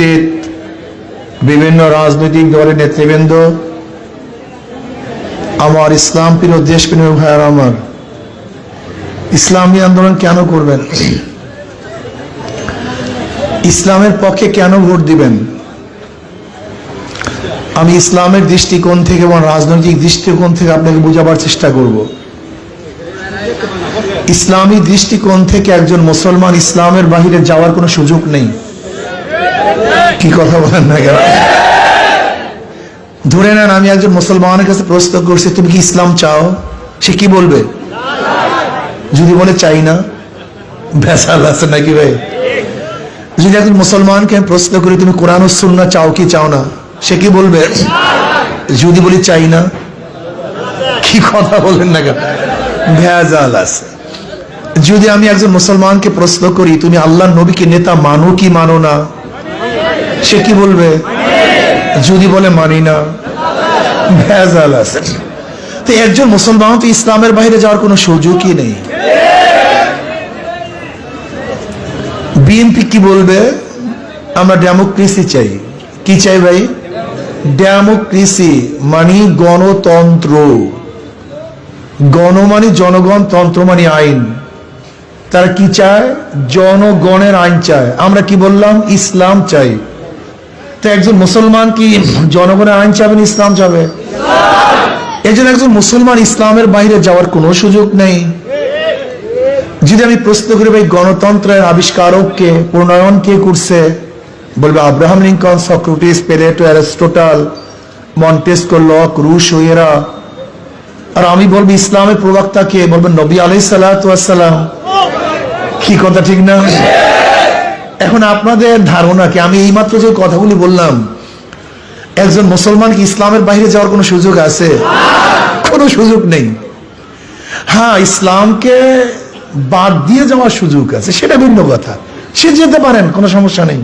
উপস্থিত বিভিন্ন রাজনৈতিক দলের নেতৃবৃন্দ, আমার ইসলাম প্রিয় দেশ প্রিয় ভাইয়ার আমার, ইসলামী আন্দোলন কেন করবেন? ইসলামের পক্ষে কেন ভোট দিবেন? আমি ইসলামের দৃষ্টিকোণ থেকে এবং রাজনৈতিক দৃষ্টিকোণ থেকে আপনাকে বোঝাবার চেষ্টা করব। ইসলামী দৃষ্টিকোণ থেকে একজন মুসলমান ইসলামের বাহিরে যাওয়ার কোনো সুযোগ নেই। কি কথা বলেন না কেন? ধরে নেন আমি একজন মুসলমানের কাছে প্রশ্ন করছি, তুমি কি ইসলাম চাও? সে কি বলবে? যদি বলে চাই না ভেসাল আছে নাকি ভাই? যদি একজন মুসলমানকে আমি প্রশ্ন করি, তুমি কোরআন ও চাও কি চাও না, সে কি বলবে? যদি বলি চাই না, কি কথা বলেন না কেন? ভেজাল আছে। যদি আমি একজন মুসলমানকে প্রশ্ন করি, তুমি আল্লাহ নবীকে নেতা মানো কি মানো না সে কি বলবে? যদি বলে মানি না। ভেজাল আছে। তো একজন মুসলমান তো ইসলামের বাইরে যাওয়ার কোনো সুযোগই নেই। বিএনপি কি বলবে? আমরা ডেমোক্রেসি চাই। কি চাই ভাই? ডেমোক্রেসি মানে গণতন্ত্র। গণ মানে জনগণ, তন্ত্র মানে আইন। তারা কি চায়? জনগণের আইন চায়। আমরা কি বললাম? ইসলাম চাই। তো একজন মুসলমান কি জনগণের আইন চাবে ইসলাম চাবে? জন্য একজন মুসলমান ইসলামের বাইরে যাওয়ার কোনো সুযোগ নেই। যদি আমি প্রশ্ন করি, ভাই, গণতন্ত্রের আবিষ্কারক কে, প্রণয়ন কে করছে? বলবে, Abraham Lincoln, Socrates Plato Aristotle, Montesquieu, Locke, Rousseau, ওয়েরা। আর আমি বলব, ইসলামের প্রবক্তা কে? বলবেন নবী আলাই সালাম। কি কথা, ঠিক না? এখন আপনাদের ধারণা কি? আমি এইমাত্র যে কথাগুলি বললাম, একজন মুসলমান কি ইসলামের বাইরে যাওয়ার কোনো সুযোগ আছে? কোনো সুযোগ নেই। হ্যাঁ ইসলামকে বাদ দিয়ে যাওয়ার সুযোগ আছে, সেটা ভিন্ন কথা। সে যেতে পারেন, কোনো সমস্যা নেই।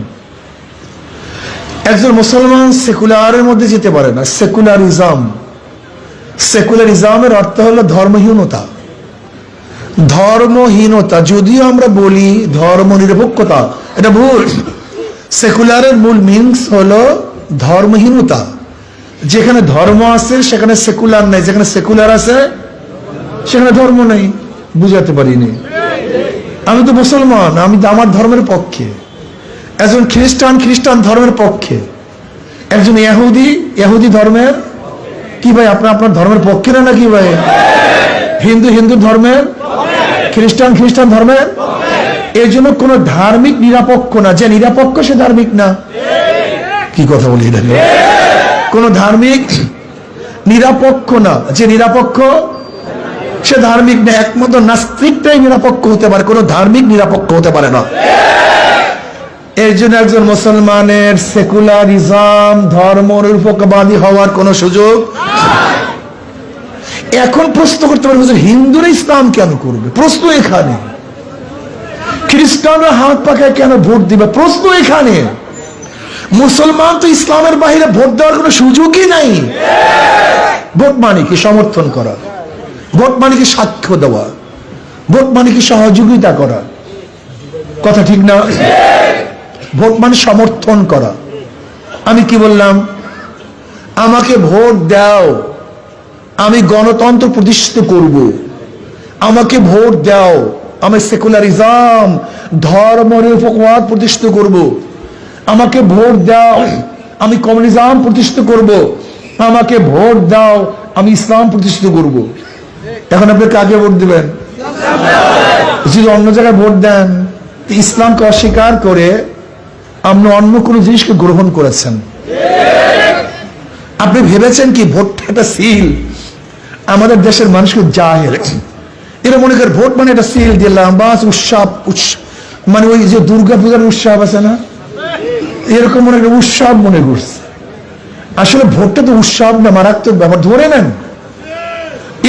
একজন মুসলমান সেকুলারের মধ্যে যেতে পারে না। সেকুলারিজম। সেকুলারিজমের অর্থ হলো ধর্মহীনতা। ধর্মহীনতা, যদিও আমরা বলি ধর্ম নিরপেক্ষতা এটা ভুল। সেকুলারের মূল মিনস হলো ধর্মহীনতা। যেখানে ধর্ম আছে, সেখানে সেকুলার নেই। যেখানে সেকুলার আছে, সেখানে ধর্ম নেই। বুঝাতে পারিনি। আমি তো মুসলমান, আমি আমার ধর্মের পক্ষে। একজন খ্রিস্টান খ্রিস্টান ধর্মের পক্ষে। একজন ইহুদি ইহুদি ধর্মের? কি ভাই, আপনার আপনার ধর্মের পক্ষে না নাকি ভাই? হিন্দু হিন্দু ধর্মের? খ্রিস্টান খ্রিস্টান ধর্মের এই জন্য কোন ধার্মিক নিরাপক্ষ না। যে নিরাপক্ষ, সে ধার্মিক না। কি কথা বলি এটা কোন ধার্মিক নিরাপক্ষ না। যে নিরাপক্ষ, সে ধার্মিক না। একমাত্র নাস্তিকটাই নিরাপক্ষ হতে পারে। কোনো ধার্মিক নিরাপক্ষ হতে পারে না। এর জন্য একজন মুসলমানের সেকুলারিজম ধর্ম হওয়ার কোনো সুযোগ এখন প্রশ্ন করতে পারবে হিন্দুরা ইসলাম কেন করবে? প্রশ্ন এখানে। খ্রিস্টানরা হাত পাখায় কেন ভোট দিবে? প্রশ্ন এখানে। মুসলমান তো ইসলামের বাইরে ভোট দেওয়ার কোনো সুযোগই নাই। ভোট মানে কি? সমর্থন করা। ভোট মানে কি? সাক্ষ্য দেওয়া। ভোট মানে কি? সহযোগিতা করা। কথা ঠিক না? ভোট মানে সমর্থন করা। আমি কি বললাম? আমাকে ভোট দাও। আমি গণতন্ত্র প্রতিষ্ঠিত করব। আমাকে ভোট দাও। আমি সেকুলারিজম, ধর্ম নিরপেক্ষবাদ প্রতিষ্ঠিত করব। আমাকে ভোট দাও। আমি কমিউনিজম প্রতিষ্ঠিত করব। আমাকে ভোট দাও। আমি ইসলাম প্রতিষ্ঠিত করব। এখন আপনি কাকে ভোট দিবেন? যদি অন্য জায়গায় ভোট দেন ইসলামকে অস্বীকার করে আপনি অন্য কোনো জিনিসকে গ্রহণ করেছেন। আপনি ভেবেছেন কি ভোটটা একটা সিল? আমাদের দেশের মানুষকে জাহের এরা মনে করে, ভোট মানে একটা সিল দিলাম বাস, উৎসব মানে ওই যে দুর্গা পূজার উৎসব আছে না? এরকম মনে একটা উৎসব মনে করছে। আসলে ভোটটা তো উৎসব না, মারাত্মক ব্যাপার। ধরে নেন,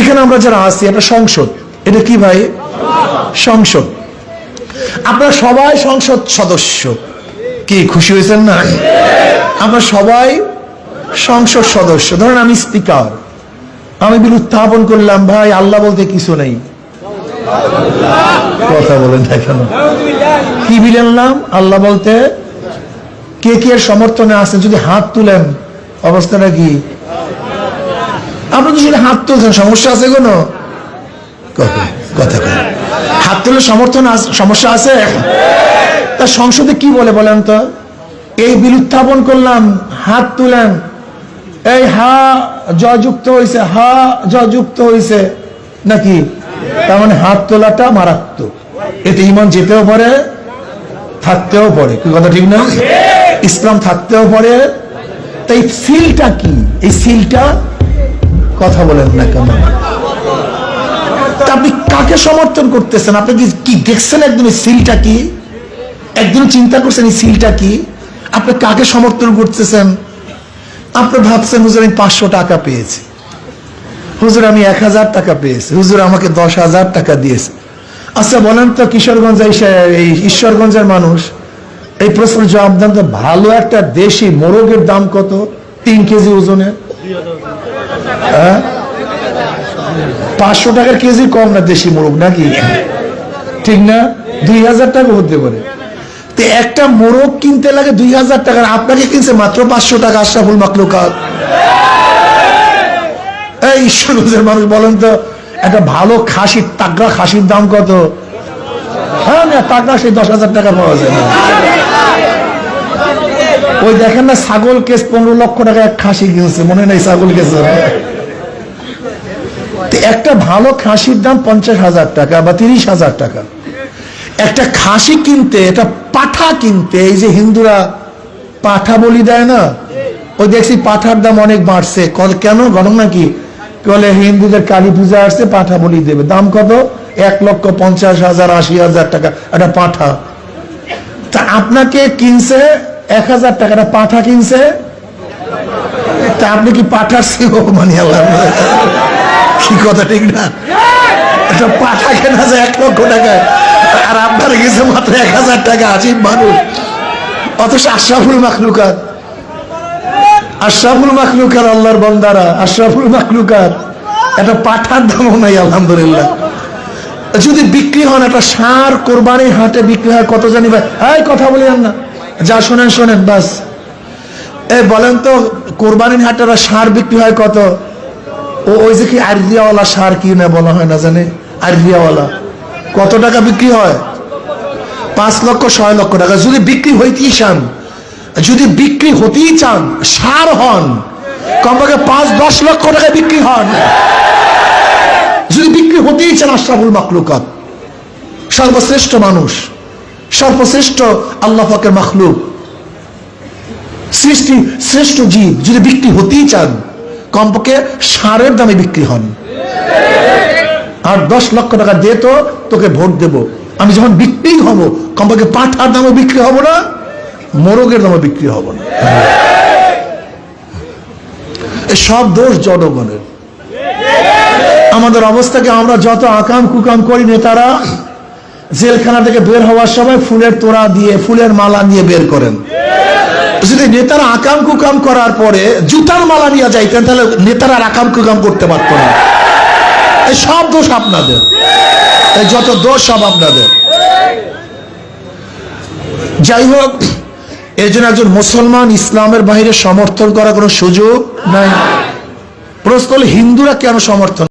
এখানে আমরা যারা আছি এটা সংসদ। এটা কি ভাই? সংসদ। আপনারা সবাই সংসদ সদস্য। কি, খুশি হয়েছেন না? আমরা সবাই সংসদ সদস্য। ধরেন আমি স্পিকার আমি বিল উত্থাপন করলাম, ভাই, আল্লাহ বলতে কিছু নেই। কথা বলেন না কি বিল আনলাম আল্লাহ বলতে, কে কে সমর্থনে আছে যদি হাত তুলেন, অবস্থাটা কি? আপনি তো শুধু হাত তুলছেন, সমস্যা আছে কোনো? কথা হাত তুলে সমর্থন সমস্যা আছে? তা সংসদে কি বলে বলেন তো? এই বিল উত্থাপন করলাম, হাত তুলেন এই হা জযুক্ত হয়েছে হা জযুক্ত হয়েছে নাকি? তার মানে হাত তোলাটা মারাত্মক। এতে ইমান যেতেও পারে, থাকতেও পারে। কি কথা ঠিক না? ইসলাম থাকতেও পারে। তাই সিলটা কি? এই সিলটা কথা বলেন না তা আপনি কাকে সমর্থন করতেছেন? আপনি কি দেখছেন একদম সিলটা কি? একদিন চিন্তা করছেন এই সিলটা কি? আপনি কাকে সমর্থন করতেছেন? আপনি ভাবছেন, হুজুর, আমি পাঁচশো টাকা পেয়েছি। হুজুর, আমি এক হাজার টাকা পেয়েছি। হুজুর, আমাকে দশ হাজার টাকা দিয়েছে। আচ্ছা বলেন তো, কিশোরগঞ্জ এই ঈশ্বরগঞ্জের মানুষ, এই প্রশ্নের জবাব দেন তো, ভালো একটা দেশি মোরগের দাম কত? তিন কেজি ওজনের হ্যাঁ? পাঁচশো টাকার কেজি কম না দেশি মোরগ, নাকি? ঠিক না? দুই হাজার টাকা হতে পারে। একটা মোরগ কিনতে লাগে দুই হাজার টাকার আপনাকে কিনছে মাত্র পাঁচশো টাকা আশরাফুল মাকলুকাত। এই ঈশ্বরগঞ্জের মানুষ, বলেন তো, একটা ভালো খাসির, তাগড়া খাসির দাম কত? হ্যাঁ না সেই দশ হাজার টাকা পাওয়া যায়। ওই দেখেন না, ছাগল কেস পনেরো লক্ষ টাকা এক খাসি কিনছে, মনে নেই ছাগল কেস একটা ভালো খাসির দাম পঞ্চাশ হাজার টাকা বা তিরিশ হাজার টাকা। একটা খাসি কিনতে একটা পাঠা কিনতে এই যে হিন্দুরা পাঠা বলি দেয় না, ওই দেখছি পাঠার দাম অনেক বাড়ছে। কেন? ঘটনা কি বলে হিন্দুদের কালী পূজা আসছে, পাঠা বলি দেবে। দাম কত? এক লক্ষ পঞ্চাশ হাজার, আশি হাজার টাকা। একটা পাঠা। তা আপনাকে কিনছে, এক হাজার টাকা। একটা পাঠা কিনছে? তা আপনি কি পাঠার সিও মানে আল্লাহ কি কথা, ঠিক না? একটা পাঠা কেনা যায় এক লক্ষ টাকায়। আর আপনার গেছে মাত্র এক হাজার টাকা মানুষ। অথচ আশরাফুল আশরাফুল মাখলুকার আল্লাহর বন্দারা, আশরাফুল মাখলুকাত, একটা পাঠার দামও নাই, আলহামদুলিল্লাহ। যদি বিক্রি হন, একটা সার কোরবানি হাটে বিক্রি হয়, কত জানি ভাই? কথা বলিয়েন না। যা শোনেন শোনেন, বাস। এই বলেন তো কোরবানির হাটে সার বিক্রি হয় কত? ও, ওই যে কি আরিয়াওয়ালা সার কি না বলা হয় না জানে? আরিয়াওয়ালা। কত টাকা বিক্রি হয়? পাঁচ লক্ষ, ছয় লক্ষ টাকা। যদি বিক্রি হইতেই চান, যদি বিক্রি হতেই চান, সার হন কমপক্ষে পাঁচ, দশ লক্ষ টাকা বিক্রি হন। যদি বিক্রি হতেই চান, আশরাফুল মাকলুকাত সর্বশ্রেষ্ঠ মানুষ, সর্বশ্রেষ্ঠ আল্লাহ পাকের মাখলুক, সৃষ্টি, শ্রেষ্ঠ জীব, যদি বিক্রি হতেই চান, কমপক্ষে সারের দামে বিক্রি হন। আর দশ লক্ষ টাকা দে তো তোকে ভোট দেব। আমি যখন বিক্রি হব, কমপক্ষে পাঠার দামে বিক্রি হব না, মোরগের দামে বিক্রি হব না। সব দোষ জনগণের। আমাদের অবস্থাকে আমরা যত আকাম কুকাম করি নেতারা, জেলখানা থেকে বের হওয়ার সময় ফুলের তোড়া দিয়ে, ফুলের মালা নিয়ে বের করেন। যদি নেতারা আকাম কুকাম করার পরে জুতার মালা নিয়ে যাইতেন, তাহলে নেতারা আকাম কুকাম করতে পারতো না। এই সব দোষ আপনাদের। এই যত দোষ সব আপনাদের। যাই হোক এই জন্য একজন মুসলমান ইসলামের বাহিরে সমর্থন করার কোনো সুযোগ নাই। প্রশ্ন হিন্দুরা কেন সমর্থন